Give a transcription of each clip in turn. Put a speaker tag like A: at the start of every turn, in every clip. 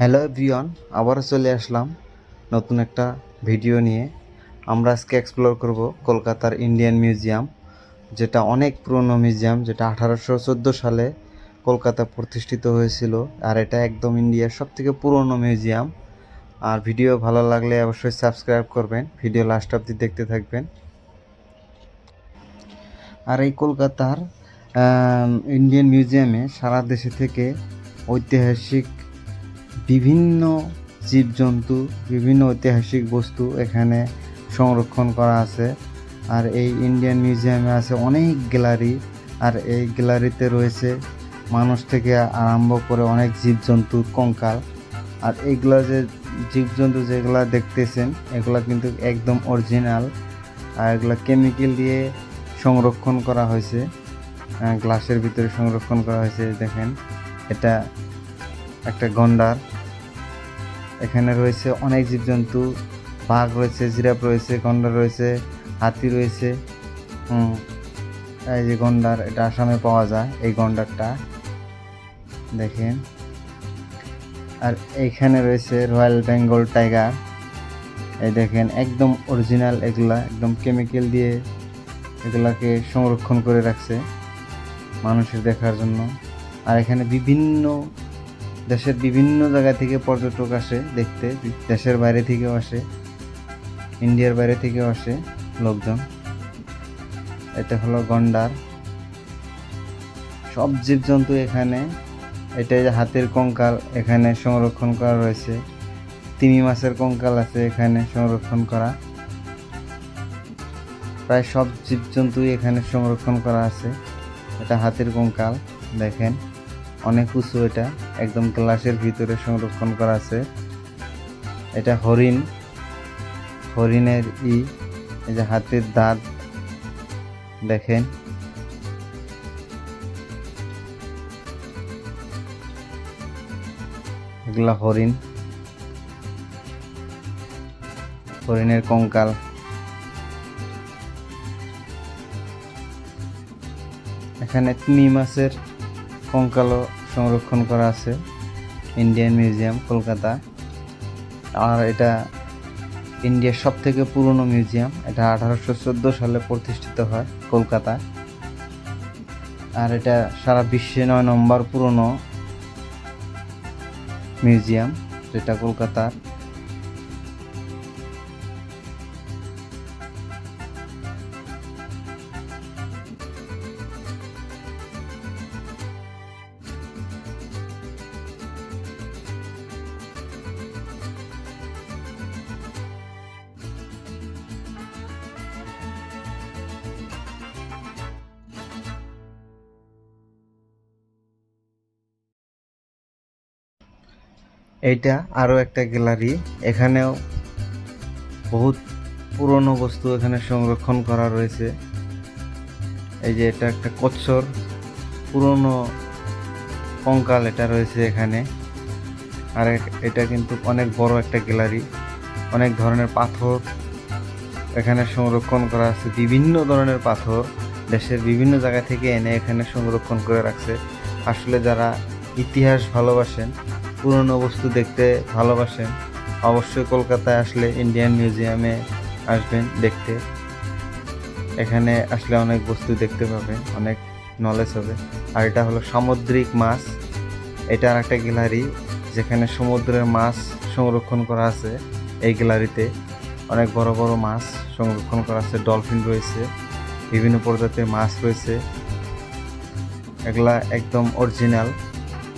A: Hello everyone, আবারও চলে আসলাম নতুন একটা ভিডিও নিয়ে। আমরা আজকে এক্সপ্লোর করব কলকাতার ইন্ডিয়ান মিউজিয়াম যেটা অনেক পুরনো মিউজিয়াম যেটা আঠারোশো চোদ্দ সালে কলকাতা প্রতিষ্ঠিত হয়েছিল, আর এটা একদম ইন্ডিয়ার সবথেকে পুরনো মিউজিয়াম আর ভিডিও ভালো লাগলে অবশ্যই সাবস্ক্রাইব করবেন ভিডিও লাস্ট অবধি দেখতে থাকবেন। আর এই কলকাতার ইন্ডিয়ান মিউজিয়ামে সারা দেশে থেকে ঐতিহাসিক বিভিন্ন জীবজন্তু, বিভিন্ন ঐতিহাসিক বস্তু এখানে সংরক্ষণ করা আছে। আর এই ইন্ডিয়ান মিউজিয়ামে আছে অনেক গ্যালারি আর এই গ্যালারিতে রয়েছে মানুষ থেকে আরম্ভ করে অনেক জীবজন্তুর কঙ্কাল। আর এইগুলা যে জীবজন্তু যেগুলা দেখতেছেন, এগুলা কিন্তু একদম অরিজিনাল আর এগুলা কেমিক্যাল দিয়ে সংরক্ষণ করা হয়েছে। গ্লাসের ভিতরে সংরক্ষণ করা হয়েছে, দেখেন। এটা একটা গন্ডার। এখানে রয়েছে অনেক জীবজন্তু, বাঘ রয়েছে, জিরাফ রয়েছে গন্ডার রয়েছে, হাতি রয়েছে এই যে গন্ডার, এটা আসামে পাওয়া যায়, এই গন্ডারটা। দেখেন। আর এইখানে রয়েছে রয়্যাল বেঙ্গল টাইগার। এই দেখেন, একদম অরিজিনাল এগুলা, একদম কেমিক্যাল দিয়ে এগুলাকে সংরক্ষণ করে রাখছে মানুষের দেখার জন্য। আর এখানে বিভিন্ন দেশের বিভিন্ন জায়গা থেকে পর্যটক আসে দেখতে। দেশের বাইরে থেকেও আসে, ইন্ডিয়ার বাইরে থেকেও আসে লোকজন। এটা হলো গন্ডার। সব জীবজন্তু এখানে এটা যে হাতের কঙ্কাল এখানে সংরক্ষণ করা রয়েছে। তিমি মাছের কঙ্কাল আছে এখানে সংরক্ষণ করা। প্রায় সব জীবজন্তুই এখানে সংরক্ষণ করা আছে। এটা হাতের কঙ্কাল, দেখেন। অনেক উঁচু এটা। একদম গ্লাসের ভিতরে সংরক্ষণ করা আছে। এটা হরিণ। হরিণের ই, এই যে হাতের দাঁত। দেখেন। এগুলা হরিণ। হরিণের কঙ্কাল। এখানে তিমি মাছের কঙ্কালও সংরক্ষণ করা আছে। Indian museum, Kolkata. আর এটা ইন্ডিয়ার সব থেকে পুরনো মিউজিয়াম। এটা আঠারোশো চোদ্দ সালে প্রতিষ্ঠিত হয় কলকাতা। আর এটা সারা বিশ্বে নয় নম্বর পুরনো মিউজিয়াম, যেটা কলকাতার। এইটা আরও একটা গ্যালারি। এখানেও বহুত পুরনো বস্তু এখানে সংরক্ষণ করা রয়েছে। এই যে এটা একটা কচ্ছর, পুরনো কঙ্কাল এটা রয়েছে এখানে। আর এটা কিন্তু অনেক বড় একটা গ্যালারি। অনেক ধরনের পাথর এখানে সংরক্ষণ করা আছে। বিভিন্ন ধরনের পাথর দেশের বিভিন্ন জায়গা থেকে এনে এখানে সংরক্ষণ করে রাখছে। আসলে যারা ইতিহাস ভালোবাসেন পুরনো বস্তু দেখতে ভালোবাসেন, অবশ্যই কলকাতায় আসলে ইন্ডিয়ান মিউজিয়ামে আসবেন দেখতে। এখানে আসলে অনেক বস্তু দেখতে পাবেন, অনেক নলেজ হবে। আর এটা হলো সামুদ্রিক মাছ। এটা আর একটা গ্যালারি যেখানে সমুদ্রের মাছ সংরক্ষণ করা আছে এই গ্যালারিতে অনেক বড় বড় মাছ সংরক্ষণ করা আছে ডলফিন রয়েছে, বিভিন্ন প্রজাতির মাছ রয়েছে। এগুলা একদম অরিজিনাল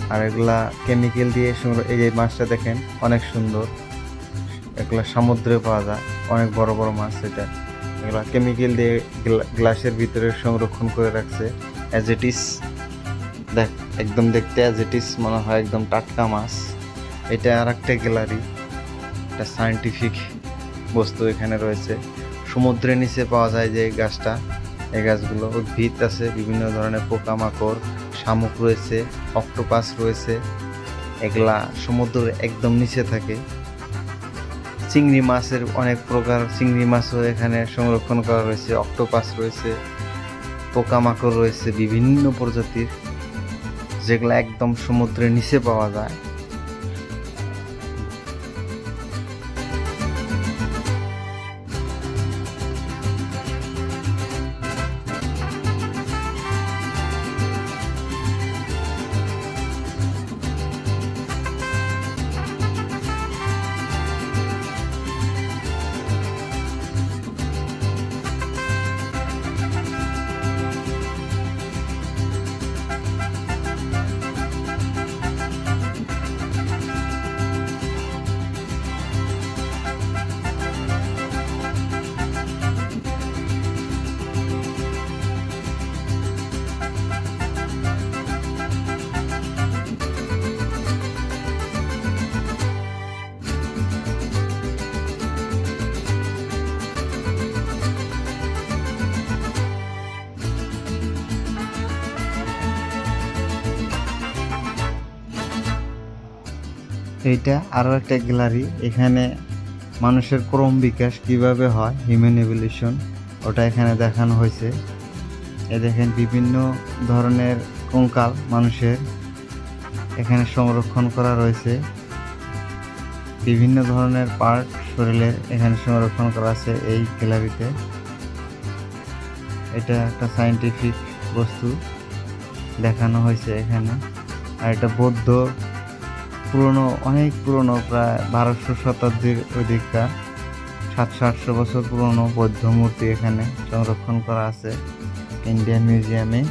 A: আর এগুলা কেমিক্যাল দিয়ে এই যে মাছটা দেখেন, অনেক সুন্দর। এগুলা সমুদ্রে পাওয়া যায়, অনেক বড় বড় মাছ এটা। এগুলা কেমিক্যাল দিয়ে গ্লা- গ্লাসের ভিতরে সংরক্ষণ করে রাখছে। অ্যাজ ইট ইস দেখ, একদম দেখতে অ্যাজ ইট ইস মনে হয় একদম টাটকা মাছ। এটা আর একটা গ্যালারি একটা সায়েন্টিফিক বস্তু এখানে রয়েছে। সমুদ্রের নিচে পাওয়া যায় যে গাছটা, এই গাছগুলো উদ্ভিদ আছে, বিভিন্ন ধরনের পোকামাকড় শামুক রয়েছে, অক্টোপাস রয়েছে, এগুলা সমুদ্রের একদম নিচে থাকে। চিংড়ি মাছের অনেক প্রকার চিংড়ি মাছও এখানে সংরক্ষণ করা রয়েছে, অক্টোপাস রয়েছে, পোকামাকড় রয়েছে, বিভিন্ন প্রজাতির, যেগুলো একদম সমুদ্রের নিচে পাওয়া যায়। এইটা আরও একটা গ্যালারি। এখানে মানুষের ক্রম বিকাশ কীভাবে হয় হিউম্যান এভলিউশন ওটা এখানে দেখানো হয়েছে। এ দেখেন বিভিন্ন ধরনের কঙ্কাল মানুষের এখানে সংরক্ষণ করা রয়েছে। বিভিন্ন ধরনের পার্ট শরীরের এখানে সংরক্ষণ করা আছে এই গ্যালারিতে। এটা একটা সায়েন্টিফিক বস্তু দেখানো হয়েছে এখানে। আর এটা বৌদ্ধ পুরনো, অনেক পুরনো, প্রায় বারোশো শতাব্দীর অধিকার সাতশো আটশো বছর পুরনো বৌদ্ধ মূর্তি এখানে সংরক্ষণ করা আছে ইন্ডিয়ান মিউজিয়ামে।